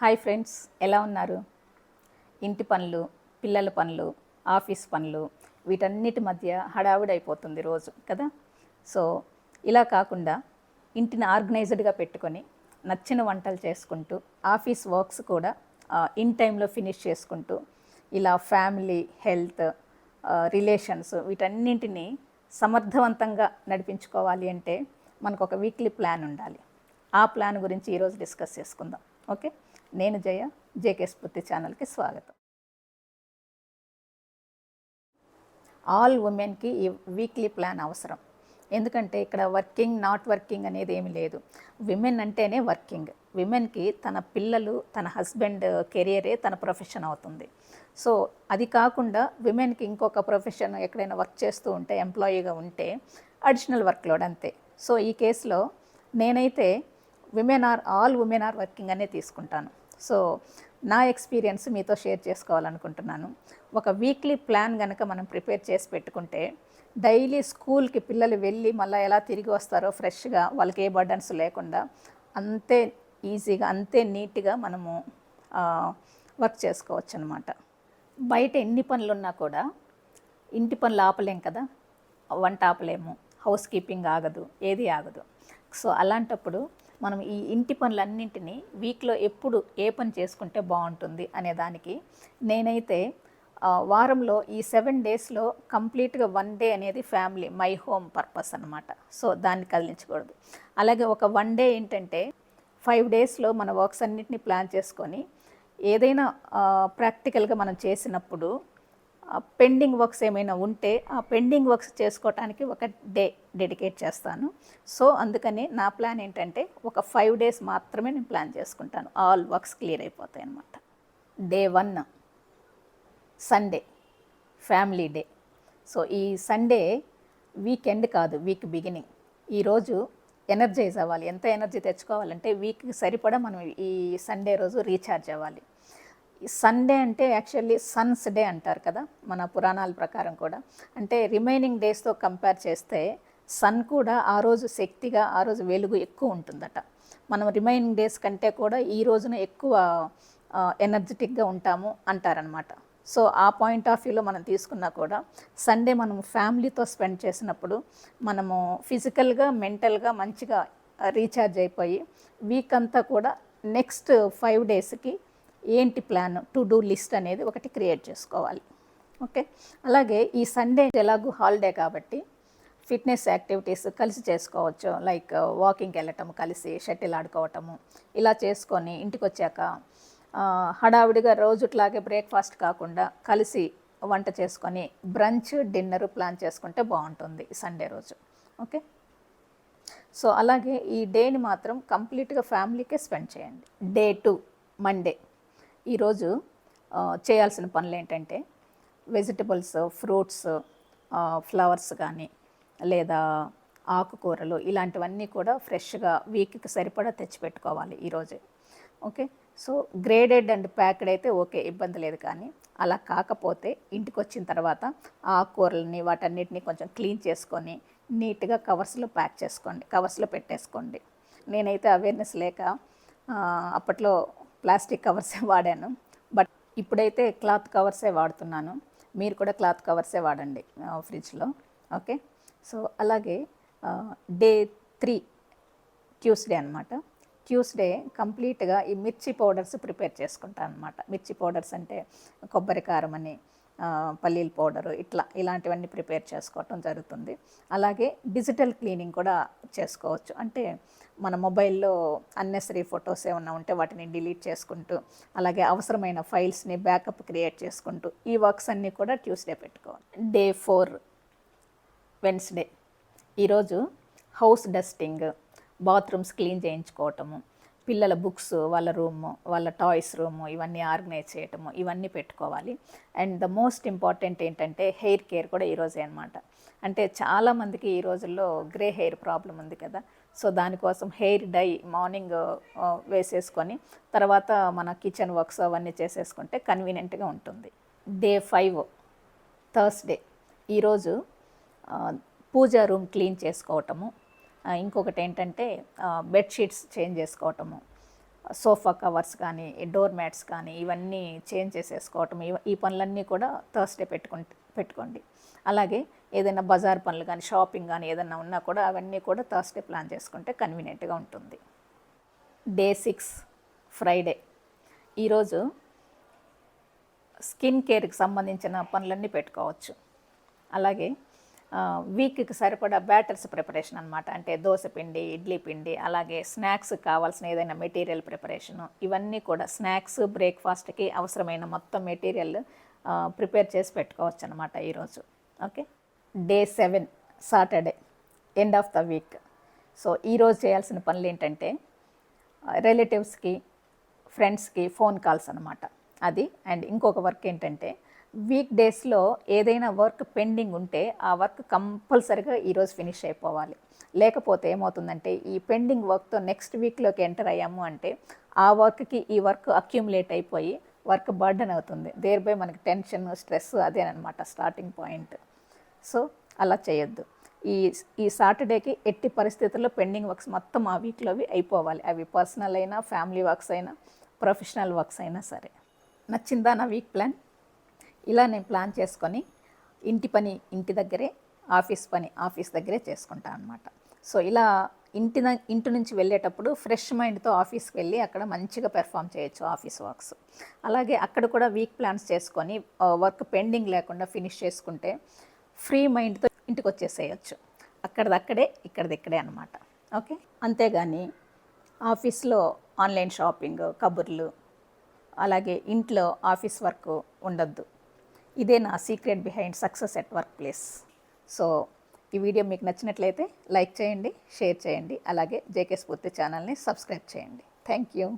Hi friends ఎలా ఉన్నారు? ఇంటి పనులు పిల్లల పనులు ఆఫీస్ పనులు వీటన్నిటి మధ్య హడావుడి అయిపోతుంది రోజు కదా? సో ఇలా కాకుండా ఇంటిని ఆర్గనైజ్డ్గా పెట్టుకొని నచ్చిన వంటలు చేసుకుంటూ ఆఫీస్ వర్క్స్ కూడా ఇన్ టైంలో ఫినిష్ చేసుకుంటూ ఇలా ఫ్యామిలీ హెల్త్ రిలేషన్స్ వీటన్నింటినీ సమర్థవంతంగా నడిపించుకోవాలి అంటే మనకు ఒక వీక్లీ ప్లాన్ ఉండాలి. ఆ ప్లాన్ గురించి ఈరోజు డిస్కస్ చేసుకుందాం ఓకే? నేను జయ జేకే స్ఫూర్తి ఛానల్కి స్వాగతం. ఆల్ ఉమెన్కి ఈ వీక్లీ ప్లాన్ అవసరం. ఎందుకంటే ఇక్కడ వర్కింగ్ నాట్ వర్కింగ్ అనేది ఏమీ లేదు. విమెన్ అంటేనే వర్కింగ్. విమెన్కి తన పిల్లలు తన హస్బెండ్ కెరియరే తన ప్రొఫెషన్ అవుతుంది. సో అది కాకుండా విమెన్కి ఇంకొక ప్రొఫెషన్ ఎక్కడైనా వర్క్ చేస్తూ ఉంటే ఎంప్లాయీగా ఉంటే అడిషనల్ వర్క్ లోడ్ అంతే. సో ఈ కేసులో నేనైతే women are all women are working అనే తీసుకుంటాను. సో నా ఎక్స్పీరియన్స్ మీతో షేర్ చేసుకోవాలనుకుంటున్నాను. ఒక వీక్లీ ప్లాన్ కనుక మనం ప్రిపేర్ చేసి పెట్టుకుంటే డైలీ స్కూల్కి పిల్లలు వెళ్ళి మళ్ళీ ఎలా తిరిగి వస్తారో ఫ్రెష్గా వాళ్ళకి ఏ బర్డన్స్ లేకుండా అంతే ఈజీగా అంతే నీట్గా మనము వర్క్ చేసుకోవచ్చు అనమాట బయట ఎన్ని పనులు ఉన్నా కూడా ఇంటి పనులు ఆపలేం కదా? వంట ఆపలేము. హౌస్ కీపింగ్ ఆగదు ఏది ఆగదు. సో అలాంటప్పుడు మనం ఈ ఇంటి పనులన్నింటినీ వీక్లో ఎప్పుడు ఏ పని చేసుకుంటే బాగుంటుంది అనే దానికి నేనైతే వారంలో ఈ సెవెన్ డేస్లో కంప్లీట్గా వన్ డే అనేది ఫ్యామిలీ మై హోమ్ పర్పస్ అనమాట సో దాన్ని కదిలించకూడదు. అలాగే ఒక వన్ డే ఏంటంటే ఫైవ్ డేస్లో మన వర్క్స్ అన్నిటిని ప్లాన్ చేసుకొని ఏదైనా ప్రాక్టికల్గా మనం చేసినప్పుడు పెండింగ్ వర్క్స్ ఏమైనా ఉంటే ఆ పెండింగ్ వర్క్స్ చేసుకోవటానికి ఒక డే డెడికేట్ చేస్తాను. సో అందుకని నా ప్లాన్ ఏంటంటే ఒక ఫైవ్ డేస్ మాత్రమే నేను ప్లాన్ చేసుకుంటాను. ఆల్ వర్క్స్ క్లియర్ అయిపోతాయి అన్నమాట. Day one Sunday family day. So ఈ సండే వీకెండ్ కాదు వీక్ బిగినింగ్. ఈరోజు ఎనర్జైజ్ అవ్వాలి. ఎంత ఎనర్జీ తెచ్చుకోవాలంటే వీక్కి సరిపడా మనం ఈ సండే రోజు రీఛార్జ్ అవ్వాలి. సండే అంటే యాక్చువల్లీ సన్స్ డే అంటారు కదా మన పురాణాల ప్రకారం కూడా. అంటే రిమైనింగ్ డేస్తో కంపేర్ చేస్తే సన్ కూడా ఆ రోజు శక్తిగా ఆ రోజు వెలుగు ఎక్కువ ఉంటుందట. మనం రిమైనింగ్ డేస్ కంటే కూడా ఈ రోజున ఎక్కువ ఎనర్జెటిక్గా ఉంటాము అంటారనమాట సో ఆ పాయింట్ ఆఫ్ వ్యూలో మనం తీసుకున్నా కూడా సండే మనం ఫ్యామిలీతో స్పెండ్ చేసినప్పుడు మనము ఫిజికల్గా మెంటల్గా మంచిగా రీఛార్జ్ అయిపోయి వీక్ అంతా కూడా నెక్స్ట్ ఫైవ్ డేస్కి ఏంటి ప్లాన్ టు డూ లిస్ట్ అనేది ఒకటి క్రియేట్ చేసుకోవాలి. ఓకే? అలాగే ఈ సండే ఎలాగూ హాలిడే కాబట్టి ఫిట్నెస్ యాక్టివిటీస్ కలిసి చేసుకోవచ్చు. లైక్ వాకింగ్కి వెళ్ళటం కలిసి షటిల్ ఆడుకోవటము ఇలా చేసుకొని ఇంటికి వచ్చాక హడావిడిగా రోజుట్లాగే బ్రేక్ఫాస్ట్ కాకుండా కలిసి వంట చేసుకొని బ్రంచ్ డిన్నర్ ప్లాన్ చేసుకుంటే బాగుంటుంది సండే రోజు. ఓకే? సో అలాగే ఈ డేని మాత్రం కంప్లీట్గా ఫ్యామిలీకే స్పెండ్ చేయండి. Day two Monday. ఈరోజు చేయాల్సిన పనులు ఏంటంటే వెజిటబుల్స్ ఫ్రూట్స్ ఫ్లవర్స్ కానీ లేదా ఆకుకూరలు ఇలాంటివన్నీ కూడా ఫ్రెష్గా వీక్కి సరిపడా తెచ్చిపెట్టుకోవాలి ఈరోజే. Okay? So graded and packed అయితే ఓకే ఇబ్బంది లేదు కానీ అలా కాకపోతే ఇంటికి వచ్చిన తర్వాత ఆకుకూరలని వాటన్నిటిని కొంచెం క్లీన్ చేసుకొని నీట్గా కవర్స్లో ప్యాక్ చేసుకోండి కవర్స్లో పెట్టేసుకోండి. నేనైతే అవేర్నెస్ లేక అప్పట్లో ప్లాస్టిక్ కవర్సే వాడాను. బట్ ఇప్పుడైతే క్లాత్ కవర్సే వాడుతున్నాను. మీరు కూడా క్లాత్ కవర్సే వాడండి ఫ్రిడ్జ్లో. ఓకే? సో అలాగే డే త్రీ ట్యూస్డే అనమాట ట్యూస్డే కంప్లీట్గా ఈ మిర్చి పౌడర్స్ ప్రిపేర్ చేసుకుంటాను అనమాట మిర్చి పౌడర్స్ అంటే కొబ్బరి కారం అని పల్లీల పౌడరు ఇట్లా ఇలాంటివన్నీ ప్రిపేర్ చేసుకోవటం జరుగుతుంది. అలాగే డిజిటల్ క్లీనింగ్ కూడా చేసుకోవచ్చు. అంటే మన మొబైల్లో అన్నెసరీ ఫొటోస్ ఏమన్నా ఉంటే వాటిని డిలీట్ చేసుకుంటూ అలాగే అవసరమైన ఫైల్స్ని బ్యాకప్ క్రియేట్ చేసుకుంటూ ఈ వర్క్స్ అన్నీ కూడా ట్యూస్డే పెట్టుకోవాలి. Day four Wednesday. ఈరోజు హౌస్ డస్టింగ్ బాత్రూమ్స్ క్లీన్ చేయించుకోవటము పిల్లల బుక్స్ వాళ్ళ రూము వాళ్ళ టాయ్స్ రూము ఇవన్నీ ఆర్గనైజ్ చేయటము ఇవన్నీ పెట్టుకోవాలి. అండ్ ద మోస్ట్ ఇంపార్టెంట్ ఏంటంటే హెయిర్ కేర్ కూడా ఈరోజే అనమాట అంటే చాలామందికి ఈ రోజుల్లో గ్రే హెయిర్ ప్రాబ్లం ఉంది కదా. సో దానికోసం హెయిర్ డై మార్నింగ్ వేసేసుకొని తర్వాత మన కిచెన్ వర్క్స్ అవన్నీ చేసేసుకుంటే కన్వీనియంట్గా ఉంటుంది. డే ఫైవ్ థర్స్డే ఈరోజు పూజా రూమ్ క్లీన్ చేసుకోవటము ఇంకొకటి ఏంటంటే బెడ్షీట్స్ చేంజ్ చేసుకోవటము. సోఫా కవర్స్ కానీ డోర్ మ్యాట్స్ కానీ ఇవన్నీ చేంజ్ చేసేసుకోవటం ఈ పనులన్నీ కూడా థర్స్డే పెట్టుకుంటే పెట్టుకోండి. అలాగే ఏదైనా బజార్ పనులు కానీ షాపింగ్ కానీ ఏదైనా ఉన్నా కూడా అవన్నీ కూడా థర్స్డే ప్లాన్ చేసుకుంటే కన్వీనియంట్గా ఉంటుంది. డే సిక్స్ ఫ్రైడే ఈరోజు స్కిన్ కేర్కి సంబంధించిన పనులన్నీ పెట్టుకోవచ్చు. అలాగే వీక్కి సరిపడా బ్యాటర్స్ ప్రిపరేషన్ అనమాట అంటే దోశ పిండి ఇడ్లీ పిండి అలాగే స్నాక్స్ కావాల్సిన ఏదైనా మెటీరియల్ ప్రిపరేషను ఇవన్నీ కూడా స్నాక్స్ బ్రేక్ఫాస్ట్కి అవసరమైన మొత్తం మెటీరియల్ ప్రిపేర్ చేసి పెట్టుకోవచ్చు అనమాట ఈరోజు. Okay day seven Saturday end of the week so ఈరోజు చేయాల్సిన పనులు ఏంటంటే రిలేటివ్స్కి ఫ్రెండ్స్కి ఫోన్ కాల్స్ అనమాట అది అండ్ ఇంకొక వర్క్ ఏంటంటే వీక్ డేస్లో ఏదైనా వర్క్ పెండింగ్ ఉంటే ఆ వర్క్ కంపల్సరిగా ఈరోజు ఫినిష్ అయిపోవాలి. లేకపోతే ఏమవుతుందంటే ఈ పెండింగ్ వర్క్తో నెక్స్ట్ వీక్లోకి ఎంటర్ అయ్యాము అంటే ఆ వర్క్కి ఈ వర్క్ అక్యూములేట్ అయిపోయి వర్క్ బర్డన్ అవుతుంది. దేర్ బై మనకి టెన్షన్ స్ట్రెస్ అదేనమాట స్టార్టింగ్ పాయింట్. సో అలా చేయొద్దు. ఈ ఈ సాటర్డేకి ఎట్టి పరిస్థితుల్లో పెండింగ్ వర్క్స్ మొత్తం ఆ వీక్లోవి అయిపోవాలి. అవి పర్సనల్ అయినా ఫ్యామిలీ వర్క్స్ అయినా ప్రొఫెషనల్ వర్క్స్ అయినా సరే. నచ్చిందా నా వీక్ ప్లాన్? ఇలా నేను ప్లాన్ చేసుకొని ఇంటి పని ఇంటి దగ్గరే ఆఫీస్ పని ఆఫీస్ దగ్గరే చేసుకుంటాను అనమాట సో ఇలా ఇంటి ఇంటి నుంచి వెళ్ళేటప్పుడు ఫ్రెష్ మైండ్తో ఆఫీస్కి వెళ్ళి అక్కడ మంచిగా పెర్ఫామ్ చేయొచ్చు ఆఫీస్ వర్క్స్. అలాగే అక్కడ కూడా వీక్ ప్లాన్స్ చేసుకొని వర్క్ పెండింగ్ లేకుండా ఫినిష్ చేసుకుంటే ఫ్రీ మైండ్తో ఇంటికి వచ్చేసేయచ్చు. అక్కడిదక్కడే ఇక్కడిదిక్కడే అనమాట ఓకే? అంతేగాని ఆఫీస్లో ఆన్లైన్ షాపింగ్ కబుర్లు అలాగే ఇంట్లో ఆఫీస్ వర్క్ ఉండొద్దు. ఇదే నా secret behind success at work place so ఈ వీడియో మీకు నచ్చినట్లయితే లైక్ చేయండి షేర్ చేయండి అలాగే జేకే స్ఫూర్తి ఛానల్ని సబ్స్క్రైబ్ చేయండి. Thank you